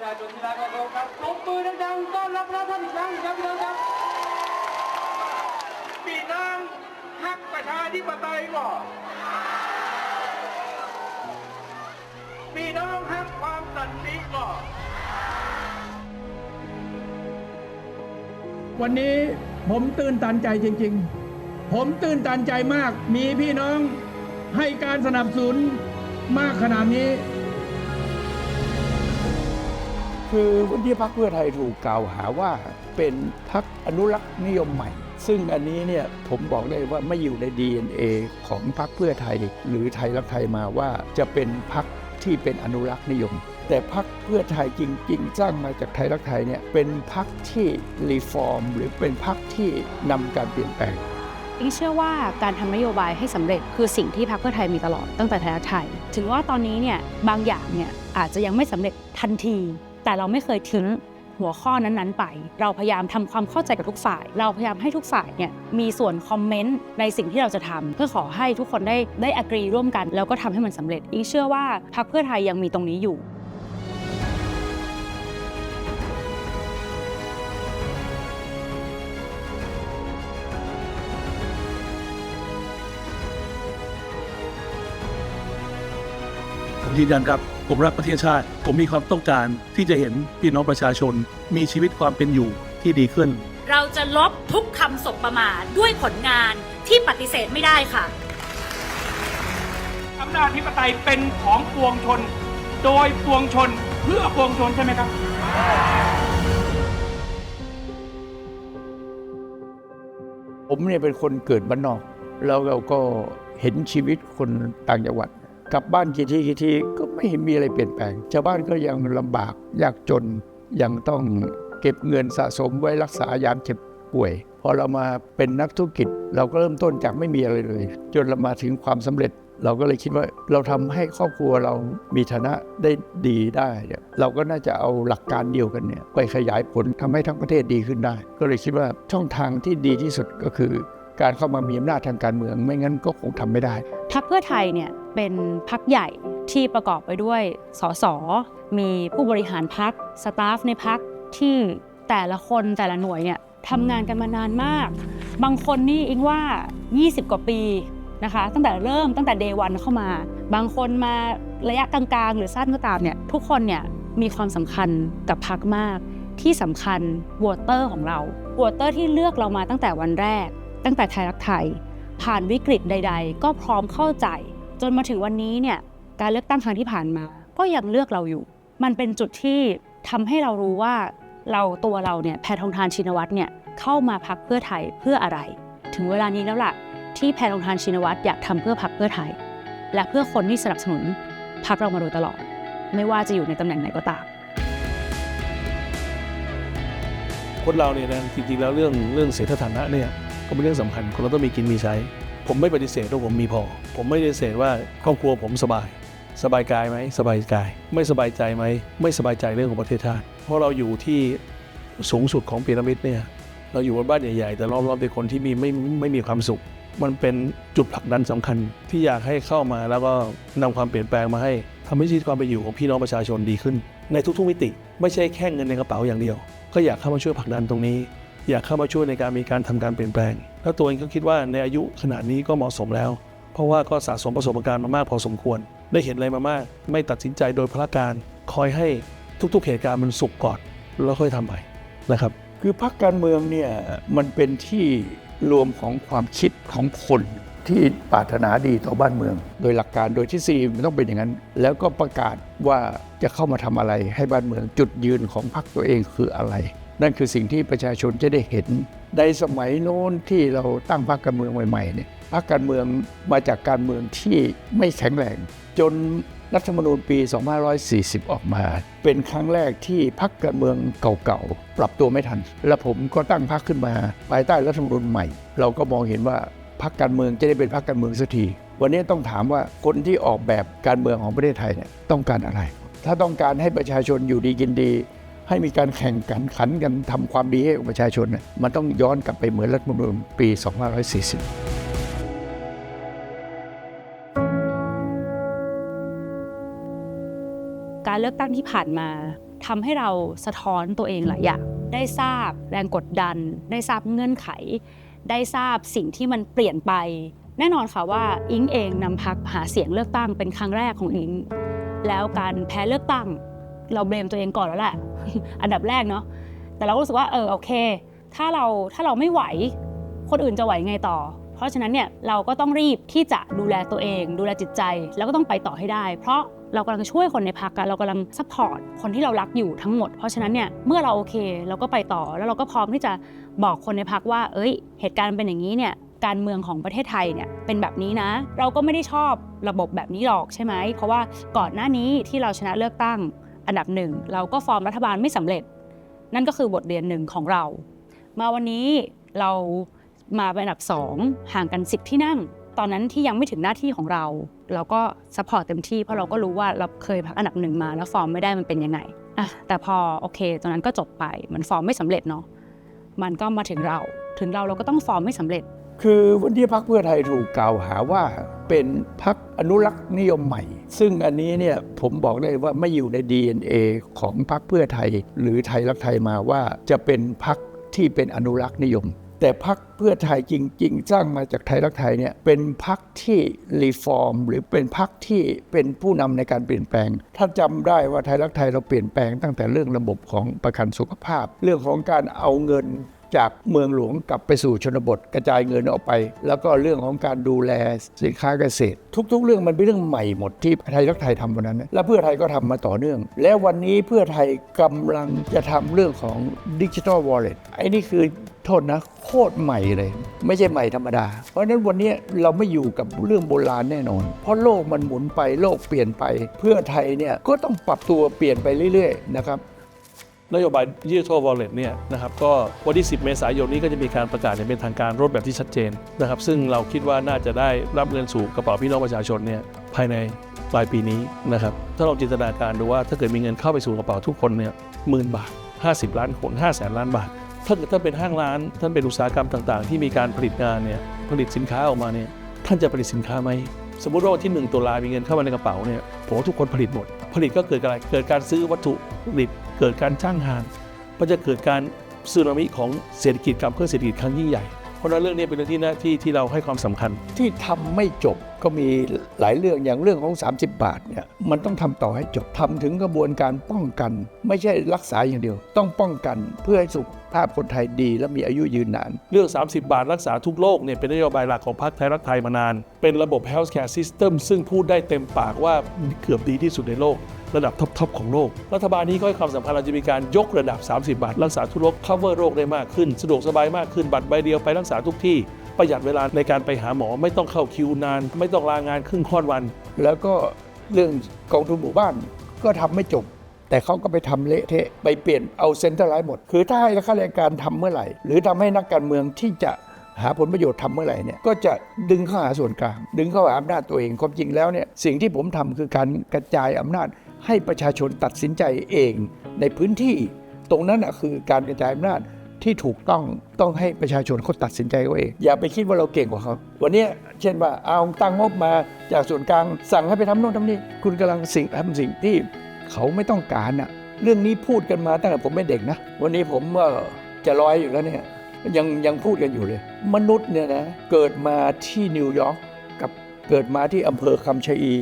ชาชนที่รักและเคารพครับปรบมือดังๆต้อนรับพระท่านอีกครั้งครับพี่น้องครับพี่น้องฮักประชาธิปไตยก่อพี่น้องฮักความสันติก่อวันนี้ผมตื่นตันใจจริง ๆ ผมตื่นตันใจมาก มีพี่น้องให้การสนับสนุนมากขนาดนี้ คือวันที่พรรคเพื่อไทยถูกกล่าวหาว่าเป็นพรรคอนุรักษ์นิยมใหม่ ซึ่งอันนี้เนี่ยผมบอกได้ว่าไม่อยู่ใน DNA ของพรรคเพื่อไทย หรือไทยรักไทยมาว่าจะเป็นพรรคที่เป็นอนุรักษ์นิยม แต่พรรคเพื่อไทยจริง ๆ สร้างมาจากไทยรักไทยเนี่ยเป็นพรรคที่รีฟอร์ม หรือเป็นพรรคที่นำการเปลี่ยนแปลงอิงเชื่อว่าการทำนโยบายให้สำเร็จคือสิ่งที่พรรคเพื่อไทยมีตลอดตั้งแต่ไทยรักไทย ถึงว่าตอนนี้เนี่ยบางอย่างเนี่ยอาจจะยังไม่สำเร็จทันที แต่เราไม่เคยทิ้งหัวข้อนั้นๆไป เราพยายามทำความเข้าใจกับทุกฝ่าย เราพยายามให้ทุกฝ่ายเนี่ยมีส่วนคอมเมนต์ในสิ่งที่เราจะทำเพื่อขอให้ทุกคนได้ได้อกรีร่วมกัน แล้วก็ทำให้มันสำเร็จ อิงเชื่อว่าพรรคเพื่อไทยยังมีตรงนี้อยู่ผมยืนยันครับ ผมรักประเทศชาติ ผมมีความต้องการที่จะเห็นพี่น้องประชาชน มีชีวิตความเป็นอยู่ที่ดีขึ้น เราจะลบทุกคำสบประมาทด้วยผลงานที่ปฏิเสธไม่ได้ค่ะอำนาจธิปไตยเป็นของปวงชน โดยปวงชนเพื่อปวงชนใช่ไหมครับผมเนี่ยเป็นคนเกิดบ้านนอก แล้วเราก็เห็นชีวิตคนต่างจังหวัด กลับบ้านกี่ทีกี่ทีก็ไม่เห็นมีอะไรเปลี่ยนแปลงชาวบ้านก็ยังลำบากยากจนยังต้องเก็บเงินสะสมไว้รักษายามเจ็บป่วย พอเรามาเป็นนักธุรกิจ เราก็เริ่มต้นจากไม่มีอะไรเลย จนเรามาถึงความสำเร็จ เราก็เลยคิดว่าเราทำให้ครอบครัวเรามีฐานะได้ดีได้เนี่ยเราก็น่าจะเอาหลักการเดียวกันเนี่ยไปขยายผลทำให้ทั้งประเทศดีขึ้นได้ ก็เลยคิดว่าช่องทางที่ดีที่สุดก็คือ การเข้ามามีอำนาจทางการเมือง ไม่งั้นก็คงทำไม่ได้พรรคเพื่อไทยเนี่ยเป็นพรรคใหญ่ที่ประกอบไปด้วยสสมีผู้บริหารพรรคสตาฟในพรรคที่แต่ละคนแต่ละหน่วยเนี่ยทำงานกันมานานมาก บางคนนี่อิงว่า 20 กว่าปีนะคะตั้งแต่เริ่มตั้งแต่เดวันเข้ามา บางคนมาระยะกลางๆ หรือสั้นก็ตามเนี่ยทุกคนเนี่ยมีความสำคัญกับพรรคมาก ที่สำคัญวอเตอร์ของเราวอเตอร์ที่เลือกเรามาตั้งแต่วันแรก ตั้งแต่ไทยรักไทย ผ่านวิกฤตใด ๆ ก็พร้อมเข้าใจ จนมาถึงวันนี้เนี่ยการเลือกตั้งครั้งที่ผ่านมา ก็ยังเลือกเราอยู่ มันเป็นจุดที่ทำให้เรารู้ว่าเราตัวเราเนี่ยแพทองทานชินวัตรเนี่ยเข้ามาพักเพื่อไทยเพื่ออะไร ถึงเวลานี้แล้วล่ะที่แพทองทานชินวัตรอยากทำเพื่อพักเพื่อไทย และเพื่อคนที่สนับสนุนพักเรามาโดยตลอด ไม่ว่าจะอยู่ในตำแหน่งไหนก็ตามคนเราเนี่ยนะจริงๆแล้วเรื่องเรื่องเสียสถานะเนี่ย ก็เป็นเรื่องสำคัญคนเราต้องมีกินมีใช้ ผมไม่ปฏิเสธว่าผมมีพอ ผมไม่ปฏิเสธว่าครอบครัวผมสบาย สบายกายไหมสบายกาย ไม่สบายใจไหมไม่สบายใจเรื่องของประเทศชาติเพราะเราอยู่ที่สูงสุดของพีระมิดเนี่ยเราอยู่บนบ้านใหญ่ๆ แต่รอบๆเป็นคนที่มีไม่ไม่มีความสุข มันเป็นจุดผลักดันสำคัญที่อยากให้เข้ามาแล้วก็นำความเปลี่ยนแปลงมาให้ทำให้ชีวิตความเป็นอยู่ของพี่น้องประชาชนดีขึ้น ในทุกๆมิติ ไม่ใช่แค่เงินในกระเป๋าอย่างเดียว ก็อยากเข้ามาช่วยผลักดันตรงนี้ อยากเข้ามาช่วยในการมีการทำการเปลี่ยนแปลง แล้วตัวเองก็คิดว่าในอายุขนาดนี้ก็เหมาะสมแล้ว เพราะว่าก็สะสมประสบการณ์มามากพอสมควร ได้เห็นอะไรมามาก ไม่ตัดสินใจโดยพละการคอยให้ทุกๆเหตุการณ์มันสุกก่อนแล้วค่อยทำไปนะครับคือพรรคการเมืองเนี่ยมันเป็นที่รวมของความคิดของคนที่ปรารถนาดีต่อบ้านเมือง โดยหลักการโดยทฤษฎีมันต้องเป็นอย่างนั้น แล้วก็ประกาศว่าจะเข้ามาทำอะไรให้บ้านเมืองจุดยืนของพรรคตัวเองคืออะไร นั่นคือสิ่งที่ประชาชนจะได้เห็นในสมัยโน้นที่เราตั้งพรรคการเมืองใหม่ๆเนี่ยพรรคการเมืองมาจากการเมืองที่ไม่แข็งแรงจนรัฐธรรมนูญปี 2540 ออกมา เป็นครั้งแรกที่พรรคการเมืองเก่าๆ ปรับตัวไม่ทัน และผมก็ตั้งพรรคขึ้นมาภายใต้รัฐธรรมนูญใหม่ เราก็มองเห็นว่าพรรคการเมืองจะได้เป็นพรรคการเมืองสักที วันนี้ต้องถามว่าคนที่ออกแบบการเมืองของประเทศไทยเนี่ยต้องการอะไร ถ้าต้องการให้ประชาชนอยู่ดีกินดี ให้มีการแข่งกันขันกันทำความดีให้ประชาชนเนี่ยมันต้องย้อนกลับไปเหมือนรัฐธรรมนูญปี 2540การเลือกตั้งที่ผ่านมาทำให้เราสะท้อนตัวเองหลายอย่างได้ทราบแรงกดดัน ได้ทราบเงื่อนไข ได้ทราบสิ่งที่มันเปลี่ยนไป แน่นอนค่ะว่าอิงเองนำพักหาเสียงเลือกตั้งเป็นครั้งแรกของอิง แล้วการแพ้เลือกตั้ง เราเบลมตัวเองก่อนแล้วแหละ อันดับแรกเนาะแต่เราก็รู้สึกว่าเออโอเค ถ้าเราถ้าเราไม่ไหว คนอื่นจะไหวไงต่อ เพราะฉะนั้นเนี่ยเราก็ต้องรีบที่จะดูแลตัวเอง ดูแลจิตใจ แล้วก็ต้องไปต่อให้ได้ เพราะเรากำลังช่วยคนในพักอะเรากำลังซัพพอร์ตคนที่เรารักอยู่ทั้งหมด เพราะฉะนั้นเนี่ยเมื่อเราโอเค เราก็ไปต่อแล้วเราก็พร้อมที่จะบอกคนในพักว่า เอ้ย เหตุการณ์เป็นอย่างนี้เนี่ยการเมืองของประเทศไทยเนี่ยเป็นแบบนี้นะ เราก็ไม่ได้ชอบระบบแบบนี้หรอกใช่ไหมเพราะว่าก่อนหน้านี้ที่เราชนะเลือกตั้ง อันดับหนึ่งเราก็ฟอร์มรัฐบาลไม่สำเร็จ นั่นก็คือบทเรียนหนึ่งของเรา มาวันนี้เรามาเป็นอันดับ2ห่างกัน 10 ที่นั่ง ตอนนั้นที่ยังไม่ถึงหน้าที่ของเรา เราก็ซัพพอร์ตเต็มที่เพราะเราก็รู้ว่าเราเคยพักอันดับหนึ่งมาแล้วฟอร์มไม่ได้มันเป็นยังไงอะแต่พอโอเคตอนนั้นก็จบไปมันฟอร์มไม่สำเร็จเนาะมันก็มาถึงเรา ถึงเราเราก็ต้องฟอร์มไม่สำเร็จ คือวันนี้พักเพื่อไทยถูกกล่าวหาว่า เป็นพักอนุรักษ์นิยมใหม่ ซึ่งอันนี้เนี่ยผมบอกได้ว่าไม่อยู่ใน DNA ของพักเพื่อไทย หรือไทยรักไทยมาว่าจะเป็นพักที่เป็นอนุรักษ์นิยม แต่พักเพื่อไทยจริง ๆ สร้างมาจากไทยรักไทยเนี่ยเป็นพักที่รีฟอร์ม หรือเป็นพักที่เป็นผู้นำในการเปลี่ยนแปลง ถ้าจำได้ว่าไทยรักไทยเราเปลี่ยนแปลงตั้งแต่เรื่องระบบของประกันสุขภาพ เรื่องของการเอาเงิน จากเมืองหลวงกลับไปสู่ชนบทกระจายเงินออกไป แล้วก็เรื่องของการดูแลสินค้าเกษตร ทุก ๆ เรื่องมันเป็นเรื่องใหม่หมดที่ไทยรักไทยทำวันนั้น และเพื่อไทยก็ทำมาต่อเนื่อง และวันนี้เพื่อไทยกำลังจะทำเรื่องของดิจิ t a ลวอลเล็ตไอ้นี่คือโทษนะโคตรใหม่เลย ไม่ใช่ใหม่ธรรมดา เพราะฉะนั้นวันนี้เราไม่อยู่กับเรื่องโบราณแน่นอน เพราะโลกมันหมุนไปโลกเปลี่ยนไป เพื่อไทยเนี่ยก็ต้องปรับตัวเปลี่ยนไปเรื่อยๆนะครับ นโยบาย Digital Wallet เนี่ยนะครับก็วันที่ 10 เมษายนนี้ก็จะมีการประกาศอย่างเป็นทางการรถแบบที่ชัดเจนนะครับซึ่งเราคิดว่าน่าจะได้รับเงินสู่กระเป๋าพี่น้องประชาชนเนี่ยภายในปลายปีนี้นะครับถ้าเราจินตนาการดูว่าถ้าเกิดมีเงินเข้าไปสู่กระเป๋าทุกคนเนี่ยหมื่นบาท 50 ล้านคน5แสนล้านบาท ถ้าเกิดท่านเป็นห้างร้าน ท่านเป็นอุตสาหกรรมต่างๆ ที่มีการผลิตงานเนี่ยผลิตสินค้าออกมาเนี่ยท่านจะผลิตสินค้าไหมสมมติว่าวันที่ 1ตุลามีเงินเข้ามาในกระเป๋าเนี่ยผมว่าทุกคนผลิตหมด ผลิตก็เกิดอะไรเกิดการซื้อวัตถุผลิต เกิดการจ้างงานมันจะเกิดการสึนามิของเศรษฐกิจกับเพื่อเศรษฐกิจครั้งยิ่งใหญ่ เพราะฉะนั้นเรื่องนี้เป็นเรื่องที่น่าที่ที่เราให้ความสำคัญ ที่ทำไม่จบก็มีหลายเรื่องอย่างเรื่องของ 30 บาทเนี่ยมันต้องทำต่อให้จบทำถึงกระบวนการป้องกัน ไม่ใช่รักษาอย่างเดียว ต้องป้องกันเพื่อให้สุขภาพคนไทยดี และมีอายุยืนนาน เรื่อง 30 บาทรักษาทุกโรคเนี่ยเป็นนโยบายหลักของพรรคไทยรักไทยมานาน เป็นระบบ healthcare system ซึ่งพูดได้เต็มปากว่าเกือบดีที่สุดในโลก ระดับท็อปๆของโลก รัฐบาลนี้ก็ให้ความสำคัญเราจะมีการยกระดับ 30 บาท รักษาทุกโรค cover โรคได้มากขึ้น สะดวกสบายมากขึ้น บัตรใบเดียวไปรักษาทุกที่ ประหยัดเวลาในการไปหาหมอไม่ต้องเข้าคิวนาน ไม่ต้องลางานครึ่งค่อนวัน แล้วก็เรื่องกองทุนหมู่บ้านก็ทำไม่จบ แต่เขาก็ไปทำเละเทะไปเปลี่ยนเอาเซ็นเตอร์ไลน์หมด คือถ้าให้ข้าราชการทำเมื่อไหร่ หรือทำให้นักการเมืองที่จะหาผลประโยชน์ทำเมื่อไหร่เนี่ยก็จะดึงเข้าหาส่วนกลาง ดึงเข้าหาอำนาจตัวเองความจริงแล้วเนี่ยสิ่งที่ผมทำคือการกระจายอำนาจ ให้ประชาชนตัดสินใจเองในพื้นที่ ตรงนั้นคือการกระจายอำนาจที่ถูกต้องต้องให้ประชาชนเขาตัดสินใจเอาเอง อย่าไปคิดว่าเราเก่งกว่าเขา วันนี้เช่นว่าเอาตั้งงบมาจากส่วนกลางสั่งให้ไปทำโน่นทำนี่คุณกำลังสิ่งทำสิ่งที่เขาไม่ต้องการน่ะเรื่องนี้พูดกันมาตั้งแต่ผมเป็นเด็กนะ วันนี้ผมก็จะร้อยอยู่แล้วเนี่ยยังยังพูดกันอยู่เลย มนุษย์เนี่ยนะเกิดมาที่นิวยอร์กกับเกิดมาที่อำเภอคำชะอี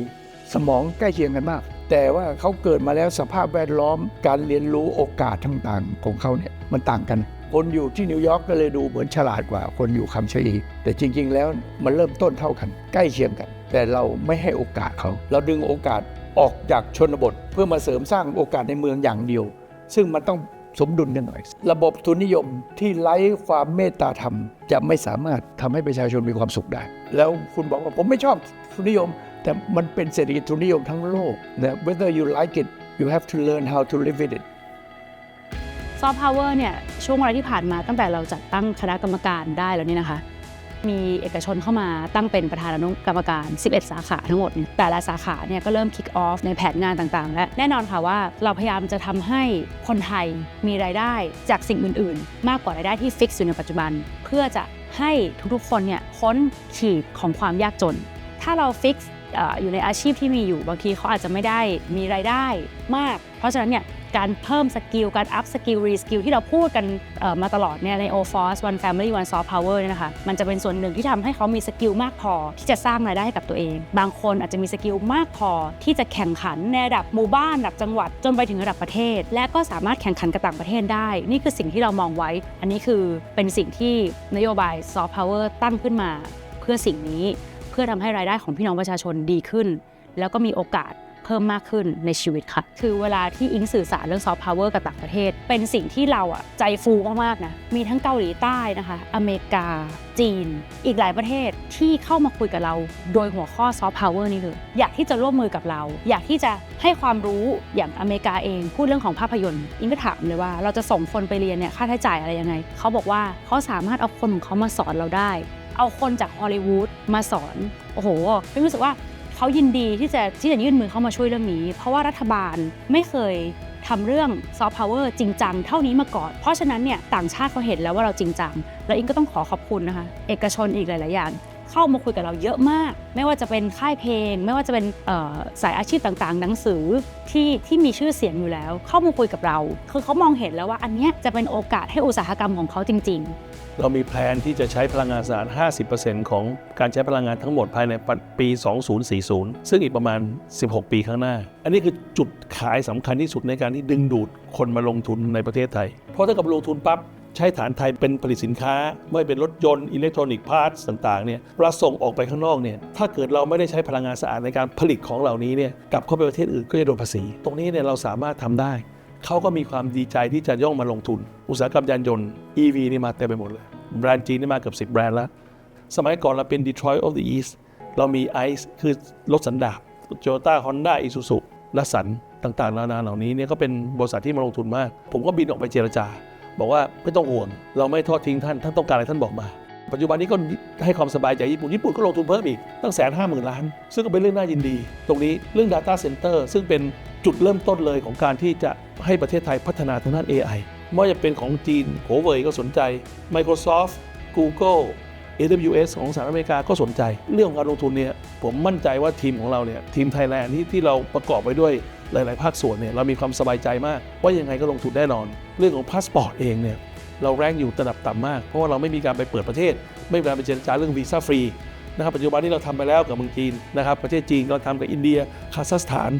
สมองใกล้เคียงกันมาก แต่ว่าเขาเกิดมาแล้วสภาพแวดล้อมการเรียนรู้โอกาสต่างๆของเขาเนี่ยมันต่างกัน คนอยู่ที่นิวยอร์กก็เลยดูเหมือนฉลาดกว่า คนอยู่คำชะอีแต่จริง ๆ แล้วมันเริ่มต้นเท่ากัน ใกล้เคียงกัน แต่เราไม่ให้โอกาสเขา เราดึงโอกาสออกจากชนบท เพื่อมาเสริมสร้างโอกาสในเมืองอย่างเดียว ซึ่งมันต้องสมดุลกันหน่อย ระบบทุนนิยมที่ไร้ความเมตตาธรรม จะไม่สามารถทำให้ประชาชนมีความสุขได้ แล้วคุณบอกว่าผมไม่ชอบทุนนิยม แต่มันเป็นเศรษฐกิจทุนนิยมทั้งโลกนะ whether you like it you have to learn how to live with it ซอฟต์พาวเวอร์เนี่ยช่วงเวลาที่ผ่านมาตั้งแต่เราจัดตั้งคณะกรรมการได้แล้วนี่นะคะ มีเอกชนเข้ามาตั้งเป็นประธานอนุกรรมการ 11 สาขาทั้งหมด แต่ละสาขาเนี่ยก็เริ่ม kick off ในแผนงานต่างๆ และแน่นอนค่ะว่าเราพยายามจะทำให้คนไทยมีรายได้จากสิ่งอื่นๆ มากกว่ารายได้ที่ฟิกซ์อยู่ในปัจจุบัน เพื่อจะให้ทุกๆคนเนี่ยพ้นขีดของความยากจน ถ้าเราฟิกซ์ อยู่ในอาชีพที่มีอยู่บางทีเขาอาจจะไม่ได้มีรายได้มาก เพราะฉะนั้นเนี่ยการเพิ่มสกิลการอัพสกิลรีสกิลที่เราพูดกันมาตลอดเนี่ยใน o f o r c e One Family One Soft Power เนี่ยนะคะมันจะเป็นส่วนหนึ่งที่ทำให้เขามีสกิลมากพอ ที่จะสร้างรายได้ให้กับตัวเอง บางคนอาจจะมีสกิลมากพอที่จะแข่งขันในระดับหมู่บ้านระดับจังหวัดจนไปถึงระดับประเทศ และก็สามารถแข่งขันกับต่างประเทศได้ นี่คือสิ่งที่เรามองไว้ อันนี้คือเป็นสิ่งที่นโยบาย Soft Power ตั้งขึ้นมาเพื่อสิ่งนี้ พื่อทำให้รายได้ของพี่น้องประชาชนดีขึ้น แล้วก็มีโอกาสเพิ่มมากขึ้นในชีวิตค่ะ คือเวลาที่อิงสื่อสารเรื่องซอฟต์พาวเวอร์กับต่างประเทศ เป็นสิ่งที่เราอะใจฟูมากๆนะมีทั้งเกาหลีใต้นะคะ อเมริกา จีน อีกหลายประเทศที่เข้ามาคุยกับเรา โดยหัวข้อซอฟต์พาวเวอร์นี้เลยอยากที่จะร่วมมือกับเรา อยากที่จะให้ความรู้อย่างอเมริกาเองพูดเรื่องของภาพยนตร์ อิงก็ถามเลยว่าเราจะส่งคนไปเรียนเนี่ยค่าใช้จ่ายอะไรยังไงเขาบอกว่าเขาสามารถเอาคนของเขามาสอนเราได้ เอาคนจากฮอลลีวูดมาสอน โอ้โหเป็นรู้สึกว่าเขายินดีที่จะที่จะยื่นมือเข้ามาช่วยเรื่องนี้ เพราะว่ารัฐบาลไม่เคยทำเรื่องซอฟต์พาวเวอร์จริงจังเท่านี้มาก่อน เพราะฉะนั้นเนี่ยต่างชาติเขาเห็นแล้วว่าเราจริงจัง แล้วอิงก็ต้องขอขอบคุณนะคะ เอกชนอีกหลาย ๆ อย่าง เข้ามาคุยกับเราเยอะมาก ไม่ว่าจะเป็นค่ายเพลง ไม่ว่าจะเป็นสายอาชีพต่าง ๆ หนังสือที่ที่มีชื่อเสียงอยู่แล้ว เข้ามาคุยกับเรา คือเขามองเห็นแล้วว่าอันเนี้ยจะเป็นโอกาสให้อุตสาหกรรมของเขาจริง ๆ เรามีแผนที่จะใช้พลังงานสะอาด 50%ของการใช้พลังงานทั้งหมดภายในปี 2040 ซึ่งอีกประมาณ 16 ปีข้างหน้า อันนี้คือจุดขายสำคัญที่สุดในการที่ดึงดูดคนมาลงทุนในประเทศไทย เพราะถ้ากับลงทุนปั๊บใช้ฐานไทยเป็นผลิตสินค้า ไม่เป็นรถยนต์อิเล็กทรอนิกส์พาร์ทต่างๆเนี่ยเราส่งออกไปข้างนอกเนี่ยถ้าเกิดเราไม่ได้ใช้พลังงานสะอาดในการผลิตของเหล่านี้เนี่ยกลับเข้าไปประเทศอื่นก็จะโดนภาษี ตรงนี้เนี่ยเราสามารถทำได้เขาก็มีความดีใจที่จะย่องมาลงทุน อุตสาหกรรมยานยนต์ EV นี่มาเต็มไปหมดเลย แบรนด์จีนนี่มาเกือบ10 แบรนด์แล้ว สมัยก่อนเราเป็น Detroit of the East เรามี ICE คือรถสันดาป Toyota Honda Isuzu และสันต่างๆนานาเหล่านี้เนี่ยก็เป็นบริษัทที่มาลงทุนมาก ผมก็บินออกไปเจรจา บอกว่าไม่ต้องห่วง เราไม่ทอดทิ้งท่าน ท่านต้องการอะไรท่านบอกมา ปัจจุบันนี้ก็ให้ความสบายใจญี่ปุ่น ญี่ปุ่นก็ลงทุนเพิ่มอีก ตั้งแสนห้าหมื่นล้าน ซึ่งก็เป็นเรื่องน่ายินดี ตรงนี้เรื่อง Data Center ซึ่งเป็นจุดเริ่มต้นเลยของการที่จะให้ประเทศไทยพัฒนาทางด้าน AI ไม่ว่าจะเป็นของจีนโหเว่ยก็สนใจ Microsoft Google AWS ของสหรัฐอเมริกาก็สนใจ เรื่องการลงทุนเนี่ยผมมั่นใจว่าทีมของเราเนี่ยทีมไทยแลนด์ที่ที่เราประกอบไปด้วยหลาย ๆ ภาคส่วนเนี่ยเรามีความสบายใจมาก ว่ายังไงก็ลงทุนแน่นอน เรื่องของพาสปอร์ตเองเนี่ยเราแรงอยู่ระดับต่ำมาก เพราะว่าเราไม่มีการไปเปิดประเทศ ไม่มีการไปเจรจาเรื่องวีซ่าฟรีนะครับปัจจุบันนี้เราทำไปแล้วกับเมืองจีนนะครับประเทศจีนเราทำกับอินเดียคาซัคสถาน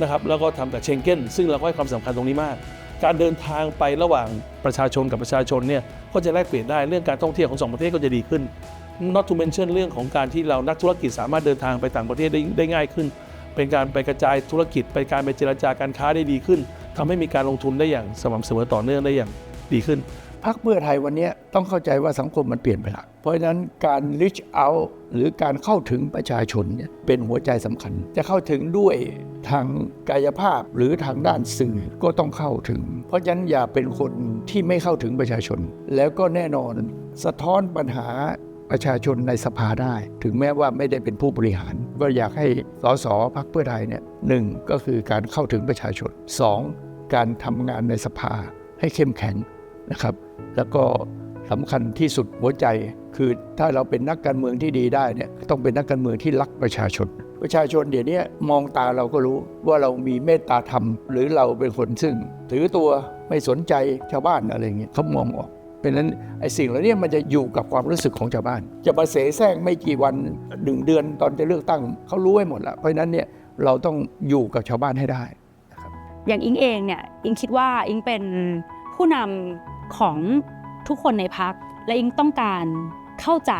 นะครับแล้วก็ทำกับเชงเก้นซึ่งเราก็ให้ความสำคัญตรงนี้มาก การเดินทางไประหว่างประชาชนกับประชาชนเนี่ยก็จะแลกเปลี่ยนได้เรื่องการท่องเที่ยวของสองประเทศก็จะดีขึ้น not to mention เรื่องของการที่เรานักธุรกิจสามารถเดินทางไปต่างประเทศได้ได้ง่ายขึ้น เป็นการไปกระจายธุรกิจไปการไปเจรจาการค้าได้ดีขึ้นทำให้มีการลงทุนได้อย่างสม่ำเสมอต่อเนื่องได้อย่างดีขึ้น พักเพื่อไทยวันนี้ต้องเข้าใจว่าสังคมมันเปลี่ยนไปละเพราะฉะนั้นการ reach out หรือการเข้าถึงประชาชนเนี่ยเป็นหัวใจสำคัญ จะเข้าถึงด้วยทางกายภาพหรือทางด้านสื่อก็ต้องเข้าถึง เพราะฉะนั้นอย่าเป็นคนที่ไม่เข้าถึงประชาชน แล้วก็แน่นอนสะท้อนปัญหาประชาชนในสภาได้ ถึงแม้ว่าไม่ได้เป็นผู้บริหาร ก็อยากให้สสพักเพื่อไทยเนี่ยหนึ่งก็คือการเข้าถึงประชาชนสองการทำงานในสภาให้เข้มแข็งนะครับ แล้วก็สำคัญที่สุดหัวใจคือถ้าเราเป็นนักการเมืองที่ดีได้เนี่ยต้องเป็นนักการเมืองที่รักประชาชน ประชาชนเดี๋ยวนี้มองตาเราก็รู้ว่าเรามีเมตตาธรรม หรือเราเป็นคนซึ่ง ถือตัวไม่สนใจชาวบ้านอะไรเงี้ยเขามองออกเป็นนั้นไอ้สิ่งเหล่านี้มันจะอยู่กับความรู้สึกของชาวบ้าน จะมาเสแสร้งไม่กี่วันหนึ่งเดือนตอนจะเลือกตั้งเขารู้ไว้หมดแล้วเพราะฉะนั้นเนี่ยเราต้องอยู่กับชาวบ้านให้ได้อย่างอิงเองเนี่ยอิงคิดว่าอิงเป็น ผู้นำของทุกคนในพัก และอิงต้องการเข้าใจ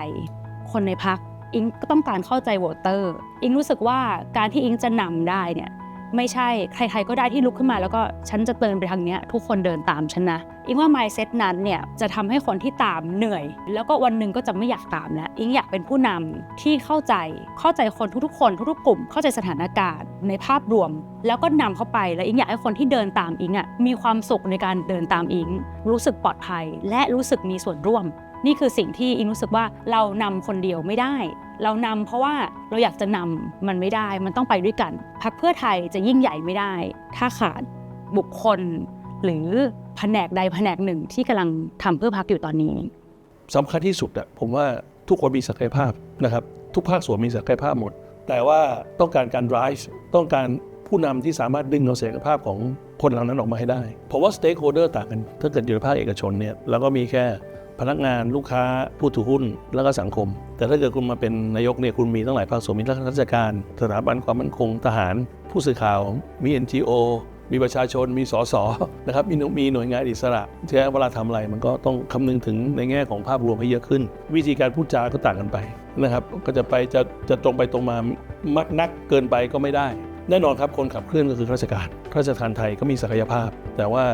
คนในพักอิงก็ต้องการเข้าใจโหวตเตอร์ อิงรู้สึกว่าการที่อิงจะนำได้เนี่ยไม่ใช่ใครๆก็ได้ที่ลุกขึ้นมา แล้วก็ฉันจะเดินไปทางเนี้ยทุกคนเดินตามฉันนะ อิงว่า mindset นั้นเนี่ยจะทำให้คนที่ตามเหนื่อย แล้วก็วันหนึ่งก็จะไม่อยากตามแล้วอิงอยากเป็นผู้นำที่เข้าใจเข้าใจคนทุกๆ คนทุกๆกลุ่ม เข้าใจสถานการณ์ ในภาพรวม แล้วก็นำเข้าไปแล้วอิงอยากให้คนที่เดินตามอิงอะมีความสุขในการเดินตามอิง รู้สึกปลอดภัย และรู้สึกมีส่วนร่วม นี่คือสิ่งที่อิงรู้สึกว่าเรานำคนเดียวไม่ได้ เรานำเพราะว่าเราอยากจะนำมันไม่ได้ มันต้องไปด้วยกันพักเพื่อไทยจะยิ่งใหญ่ไม่ได้ ถ้าขาดบุคคล หรือแผนกใดแผนกหนึ่งที่กำลังทำเพื่อพักอยู่ตอนนี้สำคัญที่สุดอะผมว่าทุกคนมีศักยภาพนะครับ ทุกภาคส่วนมีศักยภาพหมด แต่ว่าต้องการการ drive ต้องการผู้นำที่สามารถดึงเอาศักยภาพของคนเหล่านั้นออกมาให้ได้ผมว่า stakeholder ต่างกัน ถ้าเกิดอยู่ในภาคเอกชนเนี่ยเราก็มีแค่พนักงานลูกค้าผู้ถือหุ้นแล้วก็สังคม แต่ถ้าเกิดคุณมาเป็นนายกเนี่ยคุณมีตั้งหลายภาคส่วนมีทั้งราชการสถาบันความมั่นคงทหาร ผู้สื่อข่าวมี NGO มีประชาชนมีสสนะครับมีหน่วยมีหน่วยงานอิสระที่เวลาทำอะไรมันก็ต้องคำนึงถึงในแง่ของภาพรวมให้เยอะขึ้น วิธีการพูดจาก็ต่างกันไปนะครับ ก็จะไปจะจะตรงไปตรงมามักนักเกินไปก็ไม่ได้ แน่นอนครับคนขับเคลื่อนก็คือข้าราชการข้าราชการไทยก็มีศักยภาพ แต่ว่า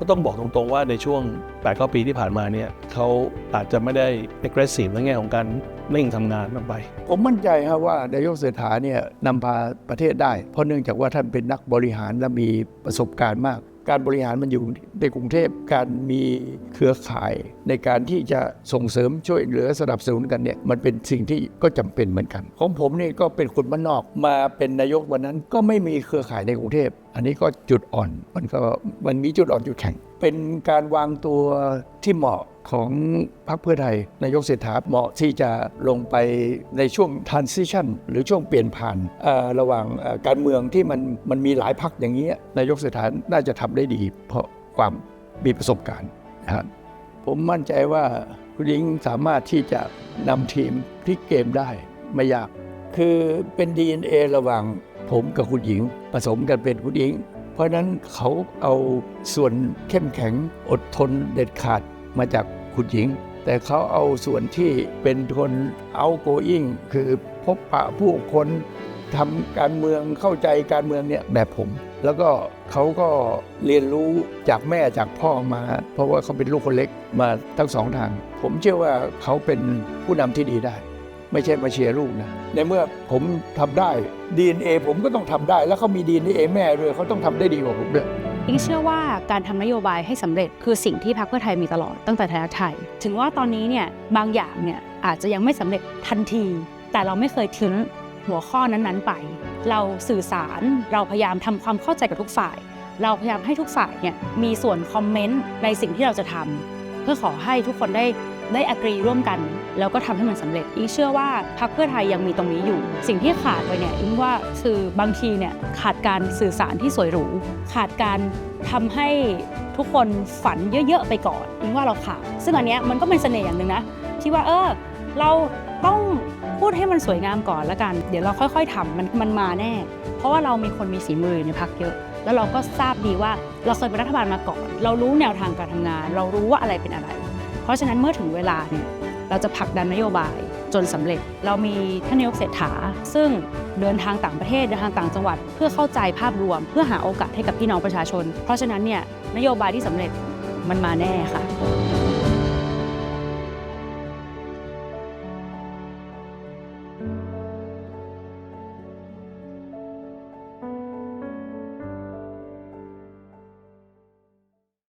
ก็ต้องบอกตรงๆว่าในช่วง8ปปีที่ผ่านมาเนี่ยเขาอาจจะไม่ได้ aggressive ในแง่ของการเร่งทำงานลงไป ผมมั่นใจครับว่านายกเศรษฐาเนี่ยนำพาประเทศได้ เพราะเนื่องจากว่าท่านเป็นนักบริหารและมีประสบการณ์มาก การบริหารมันอยู่ในกรุงเทพการมีเครือข่ายในการที่จะส่งเสริมช่วยเหลือสนับสนุนกันเนี่ยมันเป็นสิ่งที่ก็จำเป็นเหมือนกัน ของผมนี่ก็เป็นคนบ้านนอกมาเป็นนายกวันนั้นก็ไม่มีเครือข่ายในกรุงเทพ อันนี้ก็จุดอ่อนมันก็มันมีจุดอ่อนจุดแข็ง เป็นการวางตัวที่เหมาะ ของพรรคเพื่อไทยนายกเศรษฐาเหมาะที่จะลงไปในช่วง transition หรือช่วงเปลี่ยนผ่านระหว่างการเมืองที่มันมันมีหลายพรรคอย่างนี้นายกเศรษฐาน่าจะทำได้ดี เพราะความมีประสบการณ์นะครับผมมั่นใจว่าคุณหญิงสามารถที่จะนำทีมพลิกเกมได้ไม่ยาก คือเป็น DNA ระหว่างผมกับคุณหญิง ผสมกันเป็นคุณหญิง เพราะนั้นเขาเอาส่วนเข้มแข็งอดทนเด็ดขาด มาจากคุณหญิง แต่เขาเอาส่วนที่เป็นคน outgoing คือพบปะผู้คนทำการเมืองเข้าใจการเมืองเนี่ยแบบผม แล้วก็เขาก็เรียนรู้จากแม่จากพ่อมา เพราะว่าเขาเป็นลูกคนเล็กมาทั้งสองทาง ผมเชื่อว่าเขาเป็นผู้นำที่ดีได้ ไม่ใช่มาเชียร์ลูกนะ ในเมื่อผมทำได้ DNA ผมก็ต้องทำได้ แล้วเขามี DNA แม่ด้วยเขาต้องทำได้ดีกว่าผมด้วย อิงเชื่อว่าการทำนโยบายให้สำเร็จคือสิ่งที่พรรคเพื่อไทยมีตลอดตั้งแต่ไทยรักไทย ถึงว่าตอนนี้เนี่ยบางอย่างเนี่ยอาจจะยังไม่สำเร็จทันที แต่เราไม่เคยทิ้งหัวข้อนั้นๆไป เราสื่อสารเราพยายามทำความเข้าใจกับทุกฝ่าย เราพยายามให้ทุกฝ่ายเนี่ยมีส่วนคอมเมนต์ในสิ่งที่เราจะทำเพื่อขอให้ทุกคนได้ ได้อกรีร่วมกัน แล้วก็ทำให้มันสำเร็จอิงเชื่อว่าพรรคเพื่อไทยยังมีตรงนี้อยู่ สิ่งที่ขาดไปเนี่ยอิงว่าคือบางทีเนี่ยขาดการสื่อสารที่สวยหรูขาดการทำให้ทุกคนฝันเยอะๆไปก่อนอิงว่าเราขาดซึ่งอันเนี้ยมันก็เป็นเสน่ห์อย่างหนึ่งนะที่ว่าเออเราต้องพูดให้มันสวยงามก่อนละกัน เดี๋ยวเราค่อย ๆทำมันมันมาแน่ เพราะว่าเรามีคนมีสีมือในพักเยอะ แล้วเราก็ทราบดีว่าเราเคยเป็นรัฐบาลมาก่อน เรารู้แนวทางการทำงาน เรารู้ว่าอะไรเป็นอะไร ราะฉะนั้นเมื่อถึงเวลาเนี่ยเราจะผลักดันนโยบายจนสำเร็จ เรามีท่านนายกเศรษฐา ซึ่งเดินทางต่างประเทศเดินทางต่างจังหวัด เพื่อเข้าใจภาพรวม เพื่อหาโอกาสให้กับพี่น้องประชาชน เพราะฉะนั้นเนี่ยนโยบายที่สำเร็จมันมาแน่ค่ะ